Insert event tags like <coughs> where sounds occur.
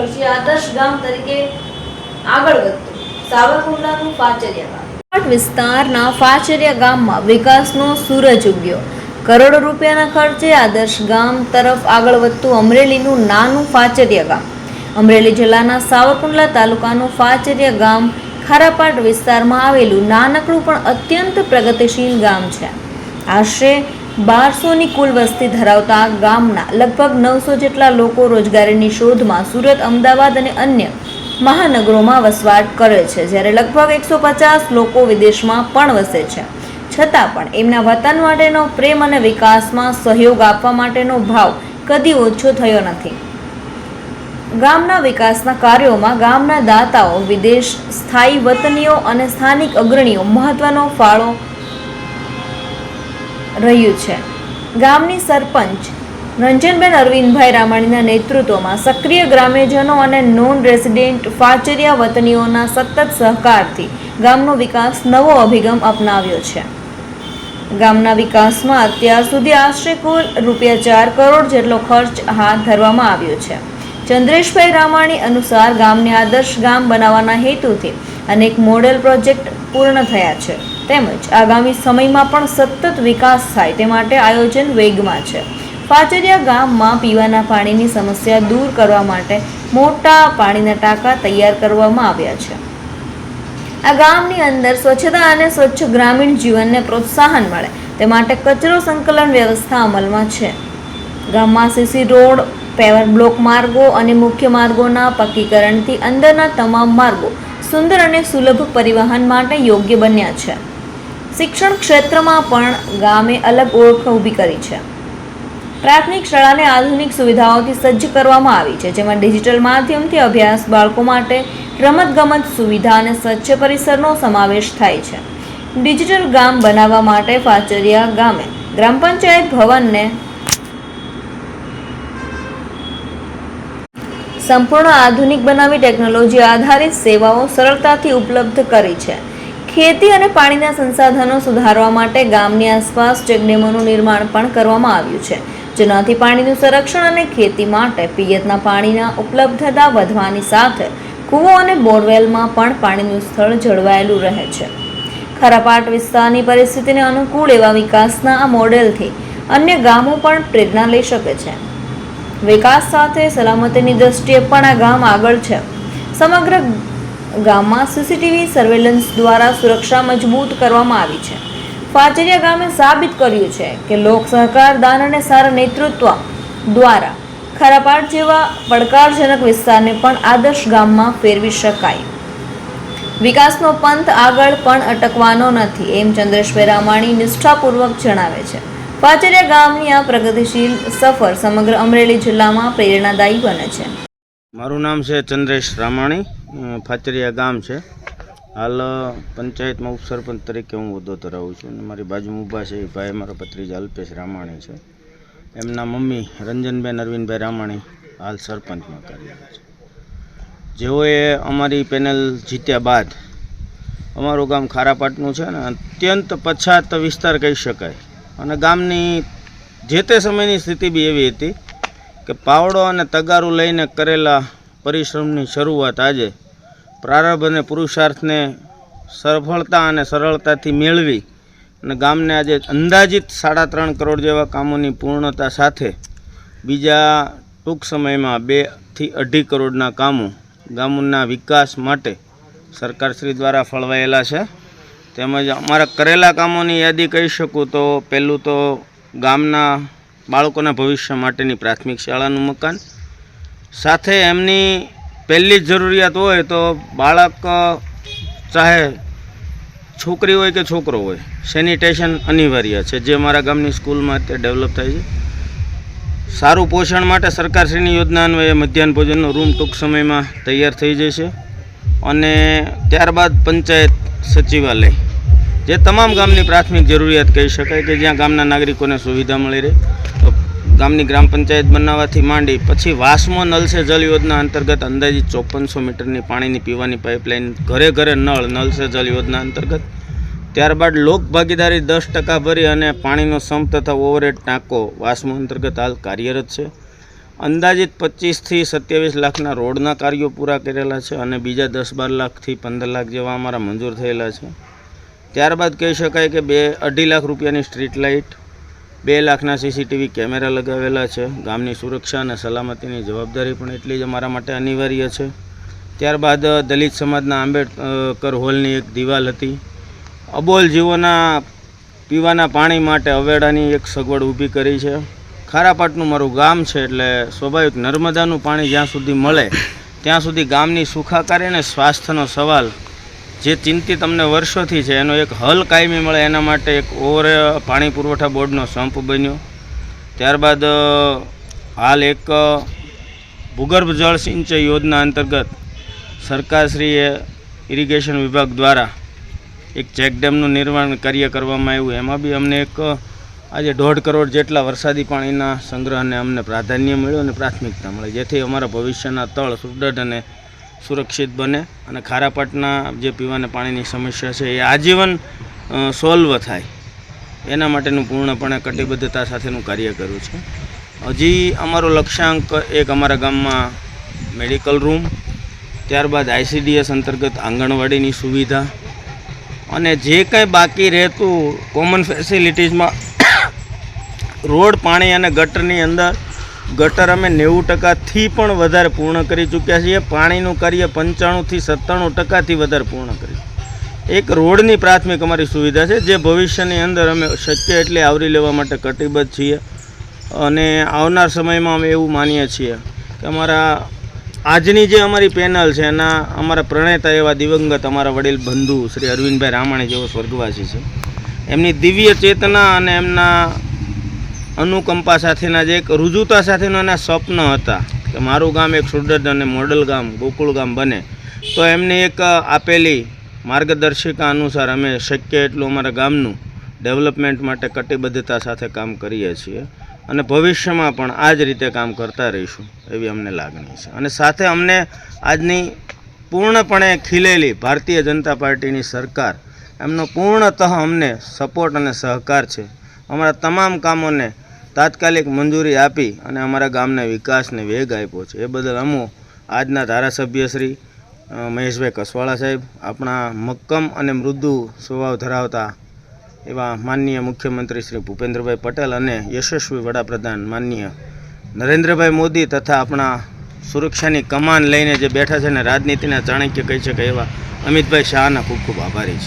ખર્ચે આદર્શ ગામ તરીકે આગળ વધતું સાવરકુંડલાનું ફાચરિયા વિસ્તારના ફાચરિયા ગામમાં વિકાસનો સૂરજ ઉગ્યો. કરોડો રૂપિયાના ખર્ચે આદર્શ ગામ તરફ આગળ વધતું અમરેલીનું નાનું ફાચરિયા ગામ. અમરેલી જિલ્લાના સાવરકુંડલા તાલુકાનું ફાચરિયા ગામ ખારાપાટ વિસ્તારમાં આવેલું નાનકડું પણ અત્યંત પ્રગતિશીલ ગામ છે. આશરે બારસોની કુલ વસ્તી ધરાવતા ગામના લગભગ નવસો જેટલા લોકો રોજગારીની શોધમાં સુરત, અમદાવાદ અને અન્ય મહાનગરોમાં વસવાટ કરે છે, જ્યારે લગભગ એકસો પચાસ લોકો વિદેશમાં પણ વસે છે. છતાં પણ એમના વતન માટેનો પ્રેમ અને વિકાસમાં સહયોગ આપવા માટેનો ભાવ કદી ઓછો થયો નથી. ગામના વિકાસના કાર્યોમાં ગામના દાતાઓ, વિદેશ સ્થાયી વતનીઓ અને સ્થાનિક અગ્રણીઓ મહત્વનો ફાળો રહ્યું છે. ગામની સરપંચ રંજનબેન અરવિંદભાઈ રામાણીના નેતૃત્વમાં સક્રિય ગ્રામ્યજનો અને નોન રેસિડેન્ટ ફાચરિયા વતનીઓના સતત સહકારથી ગામનો વિકાસ નવો અભિગમ અપનાવ્યો છે. ગામના વિકાસમાં અત્યાર સુધી આશરે કુલ રૂપિયા ચાર કરોડ જેટલો ખર્ચ હાથ ધરવામાં આવ્યો છે. ચંદ્રેશભાઈ રામાણી અનુસાર ગામને આદર્શ ગામ બનાવવાના હેતુથી અનેક મોડેલ પ્રોજેક્ટ પૂર્ણ થયા છે. તેમજ આગામી સમયમાં પણ સતત વિકાસ થાય તે માટે આયોજન વેગમાં છે. પાચરિયા ગામમાં પીવાના પાણીની સમસ્યા દૂર કરવા માટે મોટા પાણીના ટાંકા તૈયાર કરવામાં આવ્યા છે. આ ગામની અંદર સ્વચ્છતા અને સ્વચ્છ ગ્રામીણ જીવનને પ્રોત્સાહન મળે તે માટે કચરો સંકલન વ્યવસ્થા અમલમાં છે. ગામમાં સીસી રોડ, પેવર બ્લોક માર્ગો અને મુખ્ય માર્ગોના પક્કીકરણથી અંદરના તમામ માર્ગો સુંદર અને સુલભ પરિવહન માટે યોગ્ય બન્યા છે. શિક્ષણ ક્ષેત્રમાં પણ ગામે અલગ ઓળખ ઊભી કરી છે. પ્રાથમિક શાળાને આધુનિક સુવિધાઓથી સજ્જ કરવામાં આવી છે, જેમાં ડિજિટલ માધ્યમથી અભ્યાસ બાળકો માટે રમતગમત સુવિધા અને સ્વચ્છ પરિસરનો સમાવેશ થાય છે. ડિજિટલ ગામ બનાવવા માટે ફાચરિયા ગામે ગ્રામ પંચાયત ભવનને સંપૂર્ણ આધુનિક બનાવી ટેકનોલોજી આધારિત સેવાઓ સરળતાથી ઉપલબ્ધ કરી છે. ખેતી અને પાણીના સંસાધનો સુધારવા માટે ગામની આસપાસ ચેકડેમોનું નિર્માણ પણ કરવામાં આવ્યું છે. જેનાથી પાણીનું સંરક્ષણ અને ખેતી માટે પિયતના પાણીના ઉપલબ્ધતા વધવાની સાથે કૂવો અને બોરવેલમાં પણ પાણીનું સ્થળ જળવાયેલું રહે છે. ખરાપાટ વિસ્તારની પરિસ્થિતિને અનુકૂળ એવા વિકાસના આ મોડેલથી અન્ય ગામો પણ પ્રેરણા લઈ શકે છે. વિકાસ સાથે સલામતીની દ્રષ્ટિએ પણ આ ગામ આગળ છે. સમગ્ર ગામમાં સીસીટીવી સર્વેલન્સ દ્વારા સુરક્ષા મજબૂત કરવામાં આવી છે. ફાચરિયા ગામે સાબિત કર્યું છે કે લોક સહકાર દાન અને સારા નેતૃત્વ દ્વારા ખરાપાટ જેવા પડકારજનક વિસ્તારને પણ આદર્શ ગામમાં ફેરવી શકાય. વિકાસનો પંથ આગળ પણ અટકવાનો નથી, એમ ચંદ્રેશભાઈ રામાણી નિષ્ઠાપૂર્વક જણાવે છે. પાચરિયા ગામની આ પ્રગતિશીલ સફર સમગ્ર અમરેલી જિલ્લામાં પ્રેરણાદાયી બને છે. મારું નામ છે ચંદ્રેશ રામાણી. ફાચરિયા ગામ છે. હાલ પંચાયતમાં ઉપસરપંચ તરીકે હું હોદ્દો ધરાવું છું અને મારી બાજુમાં ઊભા છે એ ભાઈ, મારો ભત્રીજા અલ્પેશ રામાણી છે. એમના મમ્મી રંજનબેન, અરવિંદભાઈ રામાણી હાલ સરપંચમાં કાર્યરત છે. જેઓએ અમારી પેનલ જીત્યા બાદ અમારું ગામ ખારાપાટનું છે ને, અત્યંત પછાત વિસ્તાર કહી શકાય. અને ગામની જે તે સમયની સ્થિતિ બી એવી હતી કે પાવડો અને તગારું લઈને કરેલા પરિશ્રમની શરૂઆત આજે પ્રારંભ અને પુરુષાર્થને સફળતા અને સરળતાથી મેળવી અને ગામને આજે અંદાજિત સાડા ત્રણ કરોડ જેવા કામોની પૂર્ણતા સાથે બીજા ટૂંક સમયમાં બેથી અઢી કરોડના કામો ગામના વિકાસ માટે સરકારશ્રી દ્વારા ફળવાયેલા છે. તેમજ અમારા કરેલા કામોની યાદી કહી શકું તો પહેલું તો ગામના બાળકોના ભવિષ્ય માટેની પ્રાથમિક શાળાનું મકાન સાથે એમની પહેલી જ જરૂરિયાત હોય તો બાળક ચાહે છોકરી હોય કે છોકરો હોય, સેનિટેશન અનિવાર્ય છે. જે મારા ગામની સ્કૂલમાં અત્યારે ડેવલપ થાય છે. સારું પોષણ માટે સરકારશ્રીની યોજના અન્વયે મધ્યાહન ભોજનનો રૂમ ટૂંક સમયમાં તૈયાર થઈ જશે અને ત્યારબાદ પંચાયત સચિવાલય, જે તમામ ગામની પ્રાથમિક જરૂરિયાત કહી શકાય કે જ્યાં ગામના નાગરિકોને સુવિધા મળી રહે. ગામની ગ્રામ પંચાયત બનાવવાથી માંડી પછી વાસ્મો નલ સે જલ યોજના અંતર્ગત અંદાજિત ચોપનસો મીટરની પાણીની પીવાની પાઇપલાઇન ઘરે ઘરે નળ નલ સે જલ યોજના અંતર્ગત. ત્યારબાદ લોક ભાગીદારી દસ ટકા ભરી અને પાણીનો સંપ તથા ઓવરહેડ ટાંકો વાસ્મો અંતર્ગત હાલ કાર્યરત છે. અંદાજિત પચીસથી સત્યાવીસ લાખના રોડના કાર્યો પૂરા કરેલા છે અને બીજા દસ બાર લાખથી પંદર લાખ જેવા અમારા મંજૂર થયેલા છે. ત્યારબાદ કહી શકાય કે બે અઢી લાખ રૂપિયાની સ્ટ્રીટ લાઇટ બે લાખના સીસીટીવી કેમેરા લગાવેલા છે. ગામની સુરક્ષા અને સલામતીની જવાબદારી પણ એટલી જ અમારા માટે અનિવાર્ય છે. ત્યારબાદ દલિત સમાજના આંબેડકર હોલની એક દિવાલ હતી. અબોલ જીવોના પીવાના પાણી માટે અવેડાની એક સગવડ ઊભી કરી છે. ખારાપાટનું મારું ગામ છે એટલે સ્વાભાવિક નર્મદાનું પાણી જ્યાં સુધી મળે, ત્યાં સુધી ગામની સુખાકારી અને સ્વાસ્થ્યનો સવાલ જે ચિંતિત અમને વર્ષોથી છે, એનો એક હલ કાયમી મળે એના માટે એક ઓવર પાણી પુરવઠા બોર્ડનો સંપ બન્યો. ત્યારબાદ હાલ એક ભૂગર્ભ જળ સિંચાઈ યોજના અંતર્ગત સરકારશ્રીએ ઇરિગેશન વિભાગ દ્વારા એક ચેકડેમનું નિર્માણ કાર્ય કરવામાં આવ્યું. એમાં બી અમને એક આજે દોઢ કરોડ જેટલા વરસાદી પાણીના સંગ્રહને અમને પ્રાધાન્ય મળ્યું અને પ્રાથમિકતા મળી. જેથી અમારા ભવિષ્યના તળ સુદ્રઢ અને સુરક્ષિત બને અને ખારાપાટના જે પીવાના પાણીની સમસ્યા છે એ આજીવન સોલ્વ થાય. એના માટેનું પૂર્ણપણે કટિબદ્ધતા સાથેનું કાર્ય કર્યું છે. હજી અમારો લક્ષ્યાંક એક અમારા ગામમાં મેડિકલ રૂમ, ત્યારબાદ આઈસીડીએસ અંતર્ગત આંગણવાડીની સુવિધા અને જે કાંઈ બાકી રહેતું કોમન ફેસિલિટીઝમાં <coughs> રોડ, પાણી અને ગટરની અંદર ગટર અમે નેવું ટકાથી પણ વધારે પૂર્ણ કરી ચૂક્યા છીએ. પાણીનું કાર્ય પંચાણુંથી સત્તાણું ટકાથી વધારે પૂર્ણ કરી એક રોડની પ્રાથમિક અમારી સુવિધા છે, જે ભવિષ્યની અંદર અમે શક્ય એટલી આવરી લેવા માટે કટિબદ્ધ છીએ. અને આવનાર સમયમાં અમે એવું માનીએ છીએ કે અમારા આજની જે અમારી પેનલ છે, એના અમારા પ્રણેતા એવા દિવંગત અમારા વડીલ બંધુ શ્રી અરવિંદભાઈ રામાણી જેવો સ્વર્ગવાસી છે. એમની દિવ્ય ચેતના અને એમના અનુકંપા સાથેના જે એક રુજુતા સાથેના એના સ્વપ્ન હતા કે મારું ગામ એક સુદૃઢ અને મોડલ ગામ, ગોકુળ ગામ બને. તો એમને એક આપેલી માર્ગદર્શિકા અનુસાર અમે શક્ય એટલું અમારા ગામનું ડેવલપમેન્ટ માટે કટિબદ્ધતા સાથે કામ કરીએ છીએ અને ભવિષ્યમાં પણ આ જ રીતે કામ કરતા રહીશું એવી અમને લાગણી છે. અને સાથે અમને આજની પૂર્ણપણે ખીલેલી ભારતીય જનતા પાર્ટીની સરકાર, એમનો પૂર્ણતઃ અમને સપોર્ટ અને સહકાર છે. અમારા તમામ કામોને તાત્કાલિક મંજૂરી આપી અને અમારા ગામના વિકાસને વેગ આપ્યો છે. એ બદલ અમો આજના ધારાસભ્ય શ્રી મહેશભાઈ કસવાળા સાહેબ આપણા મક્કમ અને મૃદુ સ્વભાવ ધરાવતા એવા માનનીય મુખ્યમંત્રી શ્રી ભૂપેન્દ્રભાઈ પટેલ અને યશસ્વી વડાપ્રધાન માનનીય નરેન્દ્રભાઈ મોદી તથા આપણા સુરક્ષાની કમાન લઈને જે બેઠા છે ને, રાજનીતિના ચાણક્ય કહી શકાય એવા અમિતભાઈ શાહના ખૂબ ખૂબ આભારી છે